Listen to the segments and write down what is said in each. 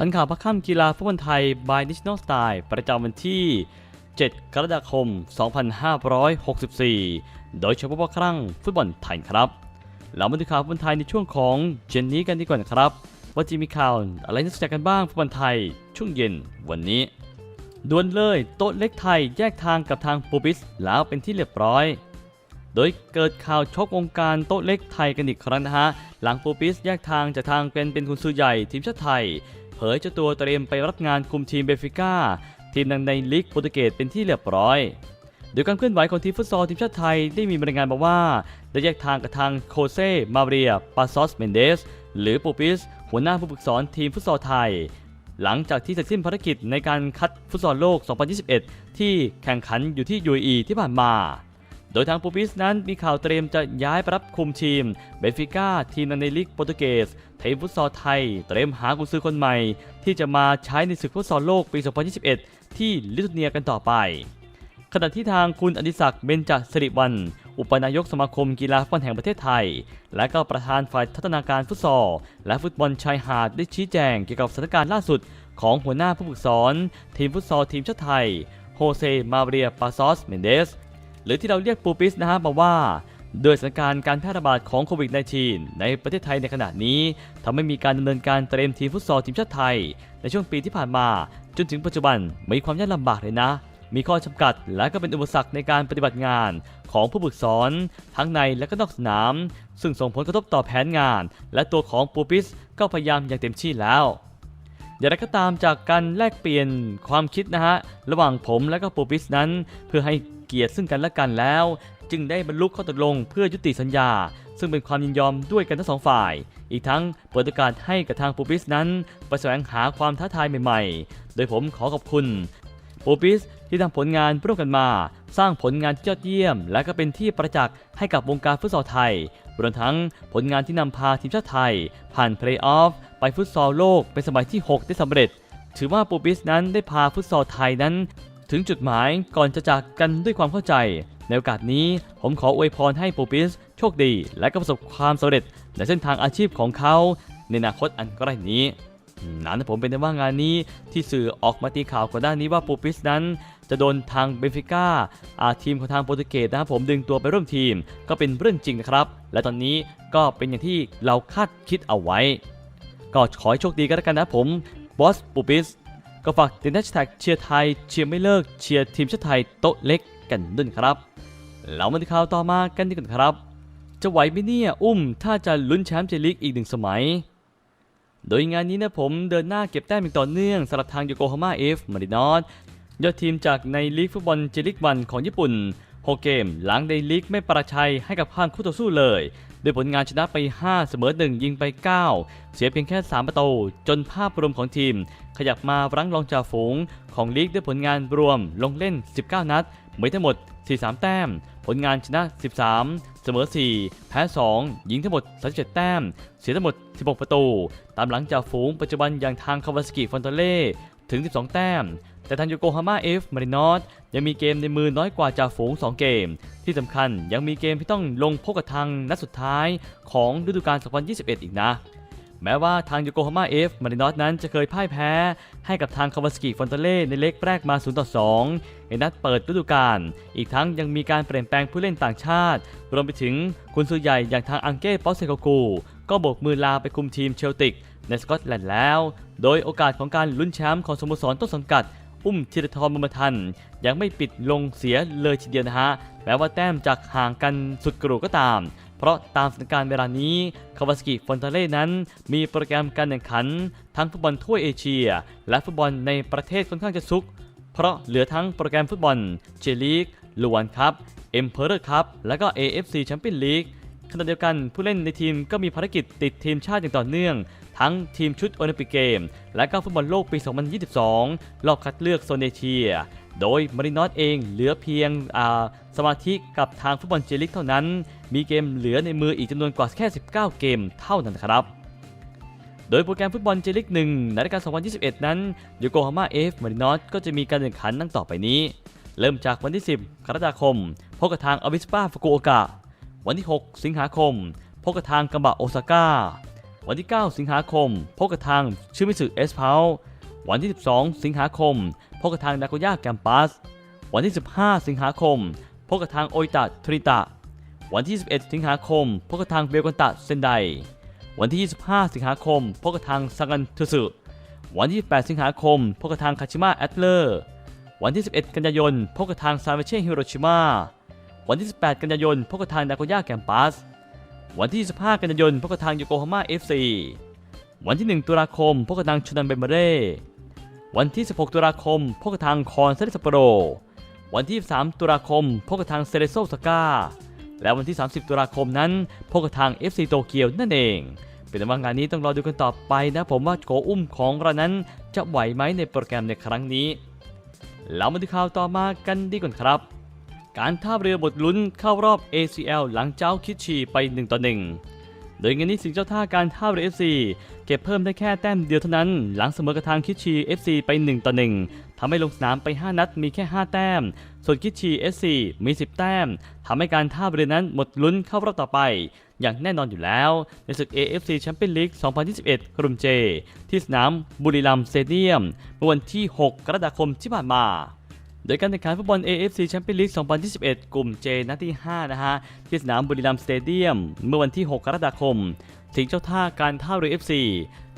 ทันข่าวพักค่ำกีฬาฟุตบอลไทย by National Style ประจำวันที่ 7 กรกฎาคม 2564 โดยเฉพาะว่าครั้งฟุตบอลไทยครับ เรามาดูข่าวฟุตบอลไทยในช่วงของเจนนี้กันดีกว่านะครับ ว่าจะมีข่าวอะไรน่าสนใจกันบ้างฟุตบอลไทยช่วงเย็นวันนี้ดวลเลยโต๊ะเล็กไทยแยกทางกับทางปูปิสแล้วเป็นที่เรียบร้อย โดยเกิดข่าวชกวงการโต๊ะเล็กไทยกันอีกครั้งนะฮะ หลังปูปิสแยกทางจากทางเป็นเป็นคุณซื้อใหญ่ทีมชาติไทย เผยเจ้าตัวเตรียมไปรับงานคุมทีมเบฟิก้า ทีมดังในลีกโปรตุเกสเป็นที่เรียบร้อยโดยการเคลื่อนไหวของทีมฟุตซอลทีมชาติไทยได้มีบรายงานมาว่า ได้แยกทางกับทางโคเซ มาเรีย ปาซอส เมนเดส หรือปูปิส หัวหน้าผู้ฝึกสอนทีมฟุตซอลไทย หลังจากที่เสร็จสิ้นภารกิจในการคัดฟุตซอลโลก 2021 ที่แข่งขันอยู่ที่ UAE ที่ผ่านมา โดยทางปูปิสนั้นมีข่าวเตรียมจะย้ายไปรับคุมทีมเบนฟิก้าทีมในลีกโปรตุเกสทีมฟุตซอลไทย เตรียมหากุญซือคนใหม่ ที่จะมาใช้ในศึกฟุตซอลโลกปี 2021 ที่ลิทัวเนียกันต่อไป ขณะที่ทางคุณอดิศักดิ์เบญจสิริวัลย์อุปนายกสมาคมกีฬาฟุตบอลแห่งประเทศไทย และก็ประธานฝ่ายพัฒนาการฟุตซอล และฟุตบอลชายหาดได้ชี้แจงเกี่ยวกับสถานการณ์ล่าสุด ของหัวหน้าผู้ฝึกสอน ทีมฟุตซอลทีมชาติไทยโฮเซ มาเรีย ปาซอส เมนเดส หรือที่เราเรียกปูปิสนะฮะบอกว่าโดยสถานการณ์การแพร่ระบาดของโควิด -19 ในประเทศไทยในขณะนี้ทำให้มีการดำเนินการเตรียมทีมฟุตซอลทีมชาติไทย ในช่วงปีที่ผ่านมา จนถึงปัจจุบันมีความยากลำบากเลยนะ มีข้อจำกัดและก็เป็นอุปสรรคในการปฏิบัติงานของผู้ฝึกสอน ทั้งในและก็นอกสนาม ซึ่งส่งผลกระทบต่อแผนงาน และตัวของปูปิสก็พยายามอย่างเต็มที่แล้ว อย่างไรก็ตามจากการแลกเปลี่ยนความคิดนะฮะระหว่างผมและก็ปูปิสนั้น เพื่อให้เกียรติซึ่งกันและกันแล้ว จึงได้บรรลุข้อตกลงเพื่อยุติสัญญา ซึ่งเป็นความยินยอมด้วยกันทั้งสองฝ่าย อีกทั้งเปิดโอกาสให้กับทางปูปิสนั้นไปแสวงหาความท้าทายใหม่ๆ โดยผมขอขอบคุณ ปูปิสที่ทำผลงานร่วมกันมา สร้างผลงานที่ยอดเยี่ยม และก็เป็นที่ประจักษ์ให้กับวงการฟุตซอลไทยรวมทั้งผลงานที่นำพาทีมชาติไทย ผ่านเพลย์ออฟไปฟุตซอลโลกเป็นสมัยที่ 6 ได้สำเร็จ ถือว่าปูปิสนั้นได้พาฟุตซอลไทยนั้น ถึงจุดหมายก่อนจะจากกันด้วยความเข้าใจ ในโอกาสนี้ผมขออวยพรให้ปูปิสโชคดี และก็ประสบความสำเร็จในเส้นทางอาชีพของเขาในอนาคตอันใกล้นี้ นั้นผมเป็นได้ว่างานนี้ที่สื่อออกมาตีข่าวก่อนหน้านี้ว่าปูปิสนั้น จะโดนทางเบนฟิก้าอาทีมของทางโปรตุเกสนะครับผมดึงตัวไปร่วมทีมก็เป็นเรื่องจริงนะครับ และตอนนี้ก็เป็นอย่างที่เราคาดคิดเอาไว้ ก็ขอให้โชคดีกันแล้วกันนะผมบอสปูปิสก็ฝากติดแฮชแท็กเชียร์ไทยเชียร์ไม่เลิกเชียร์ทีมชาติไทยโต๊ะเล็กกันด้วยนครับเรามาดูข่าวต่อมากันดีกว่าครับ จะไหวไหมเนี่ยอุ้มถ้าจะลุ้นแชมป์เจลีกอีกหนึ่งสมัย โดยงานนี้นะผมเดินหน้าเก็บแต้มอย่างต่อเนื่องสำหรับทางโยโกฮาม่าเอฟมารินอสยอดทีมจากในลีกฟุตบอลเจลิกวันของญี่ปุ่น 6 เกมหลังในลีกไม่ประชัยให้กับข้างคู่ต่อสู้เลยโดยผลงานชนะไป 5 เสมอ 1 ยิงไป 9 เสียเพียงแค่ 3 ประตู จนภาพรวมของทีม ขยับมารั้งรองจ่าฝูงของลีกด้วยผลงานรวมลงเล่น 19 นัดมีทั้งหมด 43 แต้ม ผลงานชนะ 13 เสมอ 4 แพ้ 2 ยิงทั้งหมด 37 แต้ม เสียทั้งหมด 16 ประตู ตามหลังจากฝูงปัจจุบันอย่างทางคาวาสกิฟอนเตเล่ถึง 12 แต้ม แต่ทางโยโกฮาม่าเอฟมารินอสยังมีเกมในมือน้อยกว่าจ่าฝูง 2 เกม ที่สำคัญยังมีเกมที่ต้องลงพบกับทางนัดสุดท้ายของฤดูกาล 2021 อีกนะ แม้ว่าทางโยโกฮาม่าเอฟมารินอสนั้นจะเคยพ่ายแพ้ ให้กับทางคาวาสกิฟอนเตเล่ในเล็กแรกมา 0 ต่อ 2 ในนัดเปิดฤดูกาล อีกทั้งยังมีการเปลี่ยนแปลงผู้เล่นต่างชาติ รวมไปถึงคุณส่วนใหญ่อย่างทางอังเก้ปอสเซโกกู ก็โบกมือลาไปคุมทีมเชลติกในสกอตแลนด์แล้ว โดยโอกาสของการลุ้นแชมป์ของสโมสรต้นสังกัด อุ้มธีรทรบุญมทัน ยังไม่ปิดลงเสียเลยทีเดียวนะฮะ แม้ว่าแต้มจากห่างกันสุดกระโดดก็ตาม เพราะตามสถานการณ์เวลานี้คาวาสกิฟอนเตเล่นั้นมีโปรแกรมการแข่งขัน ทั้งฟุตบอลทั่วเอเชีย และฟุตบอลในประเทศค่อนข้างจะซุก เพราะเหลือทั้งโปรแกรมฟุตบอลเจลีกลวนครับเอ็มเพอร์คัพและก็ AFC แชมเปี้ยนลีกขณะเดียวกันผู้เล่นในทีมก็มีภารกิจติดทีมชาติอย่างต่อเนื่อง ทั้งทีมชุดโอลิมปิกเกม และก็ฟุตบอลโลกปี 2022 รอบคัดเลือกโซนเอเชีย โดยมารินอสเองเหลือเพียงสมาธิกับทางฟุตบอลเจลิกเท่านั้น มีเกมเหลือในมืออีกจำนวนกว่าแค่ 19 เกมเท่านั้นครับ โดยโปรแกรมฟุตบอลเจลิก1ในรายการ2021 นั้นโยโกฮาม่าเอฟมารินอสก็จะมีการแข่งขันดังต่อไปนี้ เริ่มจากวันที่ 10 กรกฎาคม พบกับทางอวิสปาฟุกุโอกะ วันที่ 6 สิงหาคม พบกับทางกัมบะโอซาก้า วันที่ 9 สิงหาคม พบกับทางชื่อมิสึเอสพาวันที่ 12 สิงหาคม พบกับทางนาโกย่าแกมปัส วันที่ 15 สิงหาคม พบกับทางโออิตะทริตะ วันที่21สิงหาคม พบกับทางเบลกันตะเซนได วันที่ 25 สิงหาคม พบกับทางซังันทุสึวันที่28สิงหาคม พบกับทางคาชิมะแอตเลอร์ วันที่ 11 กันยายน พบกับทางซานเฟเช่ฮิโรชิมาวันที่ 18 กันยายน พบกับทางนาโกย่าแกมปัส วันที่ 25 กันยายน พบกับทางโยโกฮาม่าเอฟซีวันที่ 1 ตุลาคม พบกับทางชุนันเบมเบเร่ วันที่ 16 ตุลาคม พบกับทางคอนเซเลสโปโร วันที่3ตุลาคม พบกับทางเซเลโซสกาและวันที่ 30 ตุลาคมนั้น พบกับทาง FC โตเกียวนั่นเอง เป็นว่างานนี้ต้องรอดูกันต่อไปนะ ผมว่าโกอุ้มของเรานั้นจะไหวไหมในโปรแกรมในครั้งนี้เรามาดูข่าวต่อมากันดีก่อนครับ การท่าเรือบทลุ้นเข้ารอบ ACL หลังเจ้าคิดชีไป 1 ต่อ 1 โดยงานนี้สิงเจ้าท่าการท่าเรือ FC เก็บเพิ่มได้แค่แต้มเดียวเท่านั้น หลังเสมอกับทางคิชี FC ไป 1 ต่อ 1ทำให้ลงสนามไป 5 นัดมีแค่ 5 แต้ม ส่วนคิชี SC มี 10 แต้มทำให้การท่าเรือนั้นหมดลุ้นเข้ารอบต่อไป อย่างแน่นอนอยู่แล้ว ในศึก AFC Champions League 2021 กลุ่ม J ที่สนามบุรีรัมย์สเตเดียมเมื่อวันที่ 6 กรกฎาคมที่ผ่านมาโดยการแข่งขันฟุตบอล AFC Champions League 2021 กลุ่ม J นัดที่ 5 นะฮะ ที่สนามบุรีรัมย์สเตเดียม เมื่อวันที่ 6 กรกฎาคม ถึงเจ้าท่าการท่าเรือ FC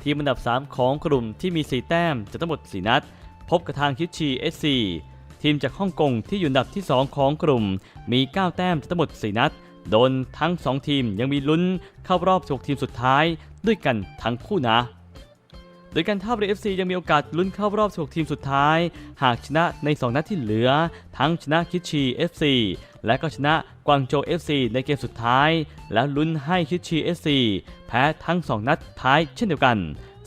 ทีมอันดับ 3 ของกลุ่มที่มี 4 แต้มจากทั้งหมด 4 นัด พบกับทางคิวชีเอฟซีทีมจากฮ่องกงที่อยู่อันดับที่ 2 ของกลุ่ม มี 9 แต้มจากทั้งหมด 4 นัด โดนทั้ง 2 ทีมยังมีลุ้นเข้ารอบ 16 ทีมสุดท้าย ด้วยกันทั้งคู่นะ โดยการท่าเรือ FC ยังมีโอกาสลุ้นเข้ารอบ 16 ทีมสุดท้าย หากชนะใน 2 นัดที่เหลือ ทั้งชนะคิชี FC และก็ชนะกวางโจว FC ในเกมสุดท้าย แล้วลุ้นให้คิชี FC แพ้ทั้ง 2 นัดท้ายเช่นเดียวกัน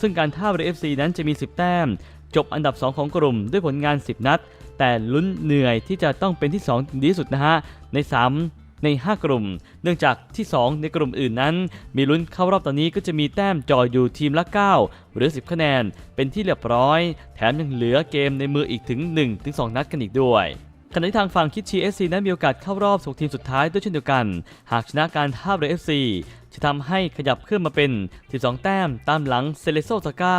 ซึ่งการท่าเรือ FC นั้นจะมี 10 แต้ม จบอันดับ 2 ของกลุ่มด้วยผลงาน 10 นัด แต่ลุ้นเหนื่อยที่จะต้องเป็นที่2ดีที่สุดนะฮะใน 3 ใน 5 กลุ่ม เนื่องจากที่ 2 ในกลุ่มอื่นนั้น มีลุ้นเข้ารอบตอนนี้ก็จะมีแต้มจ่ออยู่ทีมละ 9 หรือ 10 คะแนน เป็นที่เรียบร้อย แถมยังเหลือเกมในมืออีกถึง 1-2 นัดกันอีกด้วย ขณะที่ทางฝั่งคิดชี FC นั้นมีโอกาสเข้ารอบส่งทีมสุดท้ายด้วยเช่นเดียวกัน หากชนะการท่าเรือ FC จะทำให้ขยับขึ้นมาเป็น 12 แต้มตามหลังเซเลโซซาก้า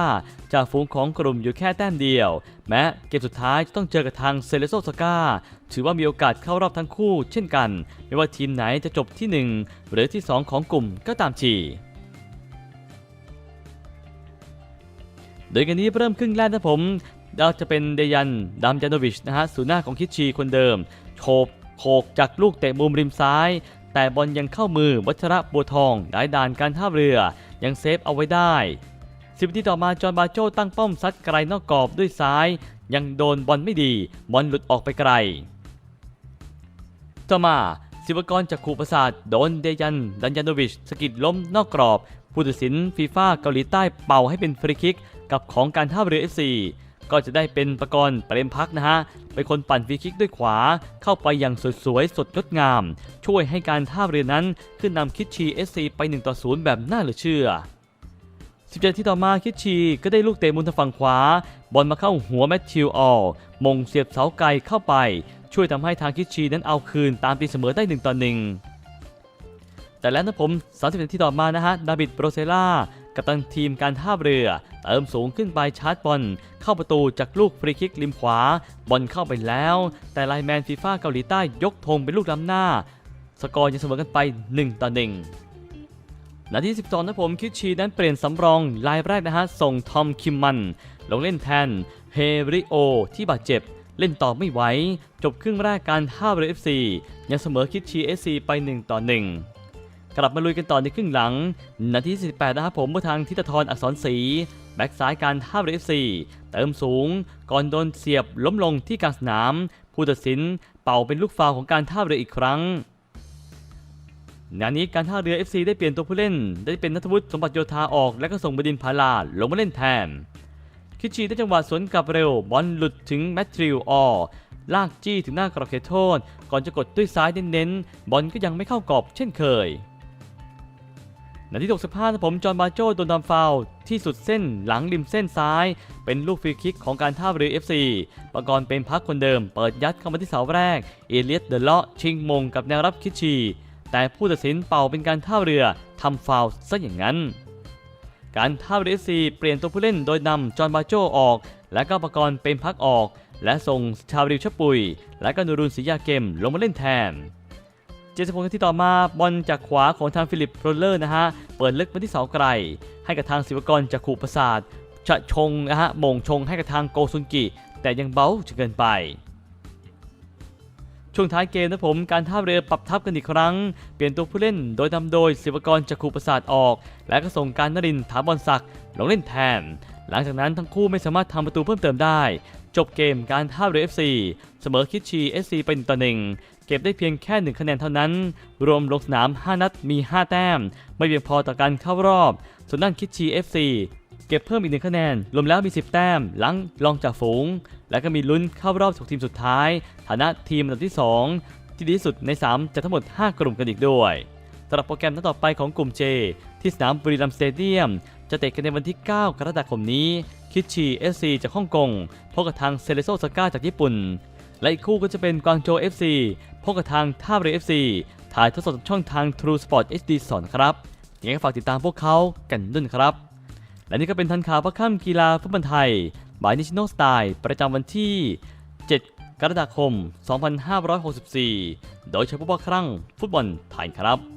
จากฝูงของกลุ่มอยู่แค่แต้มเดียว แม้เกมสุดท้ายจะต้องเจอกับทางเซเลโซซาก้าถือว่ามีโอกาสเข้ารอบทั้งคู่ เช่นกัน ไม่ว่าทีมไหนจะจบที่ 1 หรือที่ 2 ของกลุ่มก็ตามทีโดยกันนี้เริ่มครึ่งแรกนะผม จะเป็นเดยันดัมจานโนวิชนะฮะศูนย์หน้าของคิชีคนเดิมโฉบโขกจากลูกเตะมุมริมซ้าย แต่บอลยังเข้ามือวัชระบัวทองได้ด่านการท่าเรือ ยังเซฟเอาไว้ได้สิบนาทีต่อมาจอห์นบาโจตั้งป้อมซัดไกลนอกกรอบด้วยซ้าย ยังโดนบอลไม่ดี บอลหลุดออกไปไกล ต่อมาศิวกรจากขูประสาทโดนเดยันดันยานโนวิชสกิดล้มนอกกรอบ ผู้ตัดสินฟีฟ่าเกาหลีใต้เป่าให้เป็นฟรีคิกกับของการท่าเรือ FC ก็จะได้เป็นประกรณ์เปรมพักนะฮะ เป็นคนปั่นฟรีคิกด้วยขวา เข้าไปอย่างสวยๆ สดงดงาม ช่วยให้การท่าเรือนั้นขึ้นนำคิดชี SC ไป1ต่อ0แบบน่าเหลือเชื่อ17ที่ต่อมาคิดชีก็ได้ลูกเตะมุมทางฝั่งขวา บอลมาเข้าหัวแมทธิวออลมงเสียบเสาไกลเข้าไป ช่วยทำให้ทางคิดชีนั้นเอาคืนตามตีเสมอได้1ต่อ1แต่แล้วนะผม 30นาทีต่อมานะฮะ ดาบิดโบรเซล่า กัปตันทีมการท่าเรือเติมสูงขึ้นไปชาร์จบอลเข้าประตูจากลูกฟรีคิกริมขวา บอลเข้าไปแล้ว แต่ไลแมนฟีฟ่าเกาหลีใต้ยกธงเป็นลูกล้ำหน้า สกอร์ยังเสมอกันไป 1 ต่อ 1 นาที 12 นะผมคิดชีนั้นเปลี่ยนสำรองรายแรกนะฮะ ส่งทอมคิมมัน ลงเล่นแทนเฮริโอที่บาดเจ็บเล่นต่อไม่ไหวจบครึ่งแรกการท่าเรือ FC ยังเสมอคิดชี SC ไป 1 ต่อ 1 กลับมาลุยกันต่อในครึ่งหลัง นาที 48 นะครับผมเมื่อทางทิตทรอักษรศรีแบ็กซ้ายการท่าเรือ FC เติมสูง ก่อนโดนเสียบล้มลงที่กลางสนาม ผู้ตัดสินเป่าเป็นลูกฟาวของการท่าเรืออีกครั้งงานนี้การท่าเรือ FC ได้เปลี่ยนตัวผู้เล่น ได้เป็นนัทวุฒิสมบัติโยธาออก และก็ส่งบดินพาลาลงมาเล่นแทน คิชีได้จังหวะสวนกลับเร็ว บอลหลุดถึงแมทธิวออลากจี้ถึงหน้ากรอบเขตโทษ ก่อนจะกดด้วยซ้ายเน้นๆบอลก็ยังไม่เข้ากรอบเช่นเคย นาที65นะผมจอห์นบาโจโดนทำฟาวที่สุดเส้นหลังริมเส้นซ้าย เป็นลูกฟรีคิกของการท่าเรือ FC ประกรณ์เป็นพักคนเดิม เปิดยัดเข้ามาที่เสาแรก เอเลียสเดอะเลาะชิงมงกับแนวรับคิชี แต่ผู้ตัดสินเป่าเป็นการท่าเรือทำฟาวซะอย่างนั้น การท่าเรือ FC เปลี่ยนตัวผู้เล่นโดยนำจอห์นบาโจออก และก็ประกรณ์เป็นพักออก และส่งชาวริวชปุย และก็นูรุนศรียาเกมลงมาเล่นแทน 76นาทีต่อมาบอลจากขวาของทางฟิลิปโรลเลอร์นะฮะ เปิดลึกมาที่เสาไกล ให้กับทางศิวกรจากขู่ประสาทชะชงนะฮะมงชงให้กับทางโกซุนกิ แต่ยังเบาจนเกินไป ช่วงท้ายเกมนะผมการท่าเรือปรับทับกันอีกครั้ง เปลี่ยนตัวผู้เล่นโดยนำโดยศิวกรจากขู่ประสาทออก และก็ส่งการนรินถาบอลศักดิ์ลงเล่นแทน หลังจากนั้นทั้งคู่ไม่สามารถทำประตูเพิ่มเติมได้จบเกมการท่าเรือ FC เสมอคิดชี SC เป็นต่อหนึ่ง เก็บได้เพียงแค่ 1 คะแนนเท่านั้น รวมลงสนาม 5 นัดมี 5 แต้ม ไม่เพียงพอต่อการเข้ารอบ ส่วนด้านคิดชี FC เก็บเพิ่มอีก1คะแนน รวมแล้วมี 10 แต้ม หลังรองจากฝูง และก็มีลุ้นเข้ารอบ6ทีมสุดท้าย ฐานะทีมอันดับที่ 2 ที่ดีที่สุดใน 3 จากทั้งหมด 5 กลุ่มกันอีกด้วยสำหรับโปรแกรมนัดต่อไปของกลุ่ม J ที่สนามบุรีรัมย์สเตเดียม จะเตะกันในวันที่ 9 กรกฎาคมนี้ คิดชี SC จากฮ่องกงพบกับทางเซเลโซซาก้าจากญี่ปุ่น และอีกคู่ก็จะเป็นกวางโจ FC พบกับทางท่าเรือ FC ถ่ายทอดสดช่องทาง True Sport HD 2ครับยังไงฝากติดตามพวกเขากันด้วยครับ และนี่ก็เป็นทันข่าวพระค่ำกีฬาฟุตบอลไทยบายนิชโนสไตล์ประจำวันที่ 7 กรกฎาคม 2564 โดยเฉพาะครั้งฟุตบอลไทยครับ